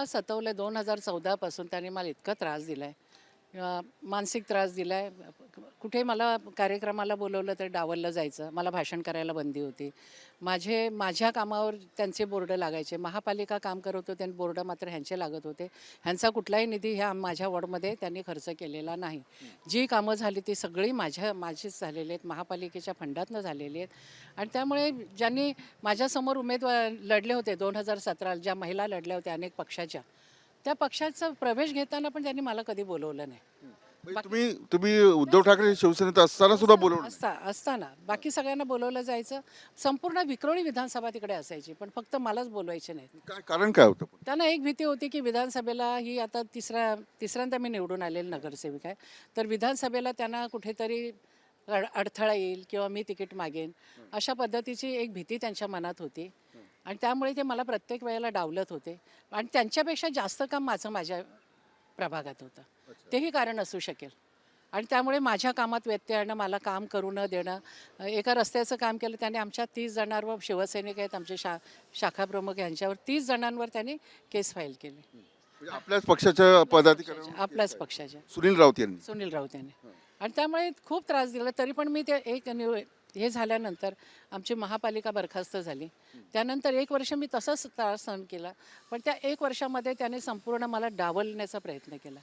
मला सतवलं दोन हजार चौदापासून त्याने मला इतका त्रास दिला आहे मानसिक त्रास दिला आहे कुठे मला कार्यक्रमाला बोलवलं तर डावललं जायचं. मला भाषण करायला बंदी होती. माझे माझ्या कामावर त्यांचे बोर्ड लागायचे. महापालिका काम करत होते आणि बोर्ड मात्र ह्यांचे लागत होते. ह्यांचा कुठलाही निधी ह्या माझ्या वॉर्डमध्ये त्यांनी खर्च केलेला नाही. जी कामं झाली ती सगळी माझ्या माझीच झालेली आहेत. महापालिकेच्या फंडातनं झालेली आहेत. आणि त्यामुळे ज्यांनी माझ्यासमोर उमेदवार लढले होते दोन हजार सतरा ज्या महिला लढल्या होत्या अनेक पक्षाच्या त्या पक्षाचा प्रवेश घेताना पण त्यांनी मला कधी बोलवलं नाही. म्हणजे तुम्ही तुम्ही उद्धव ठाकरे शिवसेनेत असताना सुद्धा बोलवलं असता असताना. बाकी सगळ्यांना बोलवलं जायचं. संपूर्ण विक्रोळी विधानसभा तिकडे असायची पण फक्त मलाच बोलवायचे नाहीत. काय कारण काय होतं पण? त्यांना एक भीती होती की विधानसभेला ही आता तिसऱ्या तिसऱ्यांदा मी निवडून आलेली नगरसेविका आहे. तर विधानसभेला त्यांना कुठेतरी अड अडथळा येईल किंवा मी तिकीट मागेन अशा पद्धतीची एक भीती त्यांच्या मनात होती. आणि त्यामुळे ते मला प्रत्येक वेळेला डावलत होते. आणि त्यांच्यापेक्षा जास्त काम माझं माझ्या प्रभागात होतं. तेही कारण असू शकेल. आणि त्यामुळे माझ्या कामात व्यत्यय आणणं मला काम करू न देणं एका रस्त्याचं काम केलं त्याने आमच्या तीस जणांवर शिवसैनिक आहेत आमचे शा शाखा प्रमुख यांच्यावर तीस जणांवर त्यांनी केस फाईल केली. म्हणजे आपल्याच पक्षाच्या पदाधिकारी आपल्याच पक्षाच्या. सुनील राऊत यांनी. सुनील राऊत यांनी. आणि त्यामुळे खूप त्रास दिला. तरी पण मी ते एक हे झाल्यानंतर आमची महापालिका बरखास्त झाली. त्यानंतर एक वर्ष मी तसाच त्रास सहन केला पण त्या एक वर्षामध्ये त्याने संपूर्ण मला डावलण्याचा प्रयत्न केला.